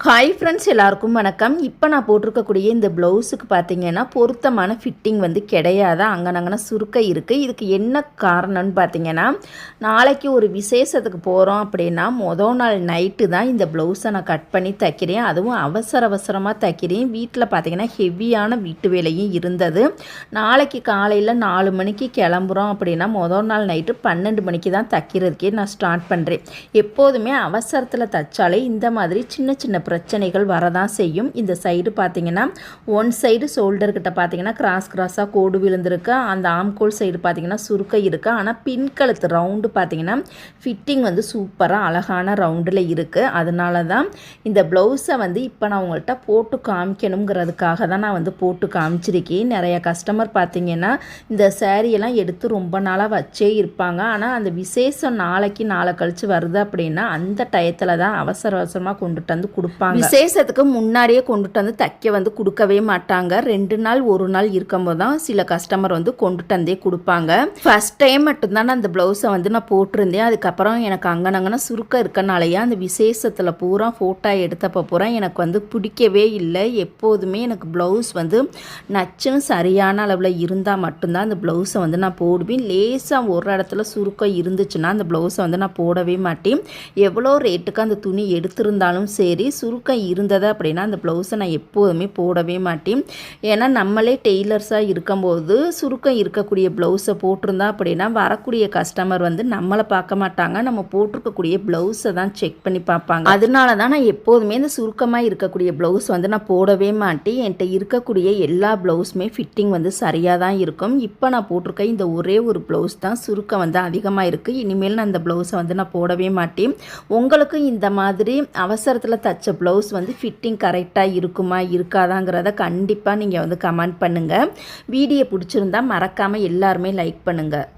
Hi friends எல்லாருக்கும் வணக்கம். இப்போ நான் போட்டிருக்கக்கூடிய இந்த ப்ளவுஸுக்கு பார்த்தீங்கன்னா பொருத்தமான ஃபிட்டிங் வந்து கிடையாது? அங்கனங்கன சுருக்க இருக்குது இதுக்கு என்ன காரணம்னு பார்த்தீங்கன்னா நாளைக்கு ஒரு விசேஷத்துக்கு போகிறோம் அப்படின்னா மொதல் நாள் நைட்டு தான் இந்த ப்ளவுஸை நான் கட் பண்ணி தைக்கிறேன். அதுவும் அவசர அவசரமாக தைக்கிறேன். வீட்டில் பார்த்தீங்கன்னா ஹெவியான வீட்டு வேலையும் இருந்தது. நாளைக்கு காலையில் நாலு மணிக்கு கிளம்புறோம் அப்படின்னா மொதல் நாள் நைட்டு பன்னெண்டு மணிக்கு தான் தைக்கிறதுக்கே நான் ஸ்டார்ட் பண்ணுறேன் எப்போதுமே அவசரத்தில் தைச்சாலே இந்த மாதிரி சின்ன சின்ன பிரச்சனைகள் வரதான் செய்யும். இந்த சைடு பார்த்தீங்கன்னா ஒன் சைடு ஷோல்டர்கிட்ட பார்த்தீங்கன்னா கிராஸ் கிராஸாக கோடு விழுந்திருக்கு. அந்த ஆம்கோல் சைடு பார்த்தீங்கன்னா சுருக்க இருக்குது ஆனால் பின்கழுத்து ரவுண்டு பார்த்தீங்கன்னா ஃபிட்டிங் வந்து சூப்பராக அழகான ரவுண்டில் இருக்குது அதனால தான் இந்த ப்ளவுஸை வந்து இப்போ நான் உங்கள்கிட்ட போட்டு காமிக்கணுங்கிறதுக்காக தான் நான் வந்து போட்டு காமிச்சிருக்கேன். நிறைய கஸ்டமர் பார்த்தீங்கன்னா இந்த சேரீயெல்லாம் எடுத்து ரொம்ப நாளாக வச்சே இருப்பாங்க. ஆனால் அந்த விசேஷம் நாளைக்கு நாளை கழித்து வருது அப்படின்னா அந்த டயத்தில் தான் அவசர அவசரமாக கொண்டுட்டு வந்து கொடுப்பாங்க விசேஷத்துக்கு முன்னாடியே கொண்டுட்டு வந்து தைக்க வந்து கொடுக்கவே மாட்டாங்க. ரெண்டு நாள் ஒரு நாள் இருக்கும்போது தான் சில கஸ்டமர் வந்து கொண்டுட்டு வந்தே கொடுப்பாங்க. ஃபர்ஸ்ட் டைம் மட்டும்தான் அந்த ப்ளவுஸை வந்து நான் போட்டிருந்தேன். அதுக்கப்புறம் எனக்கு அங்கனங்கன்னா சுருக்கம் இருக்கனாலேயே அந்த விசேஷத்தில் பூரா ஃபோட்டோ எடுத்தப்போ பூரா எனக்கு வந்து பிடிக்கவே இல்லை. எப்போதுமே எனக்கு ப்ளவுஸ் வந்து நச்சுன்னு சரியான அளவில் இருந்தால் மட்டும்தான் அந்த ப்ளவுஸை வந்து நான் போடுவேன். லேசாக ஒரு இடத்துல சுருக்கம் இருந்துச்சுன்னா அந்த ப்ளவுஸை வந்து நான் போடவே மாட்டேன். எவ்வளோ ரேட்டுக்கு அந்த துணி எடுத்திருந்தாலும் சரி சுருக்கம் இருந்தது அப்படின்னா அந்த ப்ளவுஸை நான் எப்போதுமே போடவே மாட்டேன். ஏன்னா நம்மளே டெய்லர்ஸாக இருக்கும்போது சுருக்கம் இருக்கக்கூடிய ப்ளவுஸை போட்டிருந்தா அப்படின்னா வரக்கூடிய கஸ்டமர் வந்து நம்மளை பார்க்க மாட்டாங்க. நம்ம போட்டிருக்கக்கூடிய ப்ளவுஸை தான் செக் பண்ணி பார்ப்பாங்க. அதனால தான் நான் எப்போதுமே இந்த சுருக்கமாக இருக்கக்கூடிய ப்ளவுஸ் வந்து நான் போடவே மாட்டேன். என்கிட்ட இருக்கக்கூடிய எல்லா ப்ளவுஸுமே ஃபிட்டிங் வந்து சரியாக தான் இருக்கும். இப்போ நான் போட்டிருக்க இந்த ஒரே ஒரு ப்ளவுஸ் தான் சுருக்கம் வந்து அதிகமாக இருக்குது இனிமேல் நான் அந்த ப்ளவுஸை வந்து நான் போடவே மாட்டேன். உங்களுக்கும் இந்த மாதிரி அவசரத்தில் தச்ச ப்ளவுஸ் வந்து ஃபிட்டிங் கரெக்டாக இருக்குமா இருக்காதாங்கிறத கண்டிப்பாக நீங்கள் வந்து கமெண்ட் பண்ணுங்கள் வீடியோ பிடிச்சிருந்தா மறக்காமல் எல்லாருமே லைக் பண்ணுங்கள்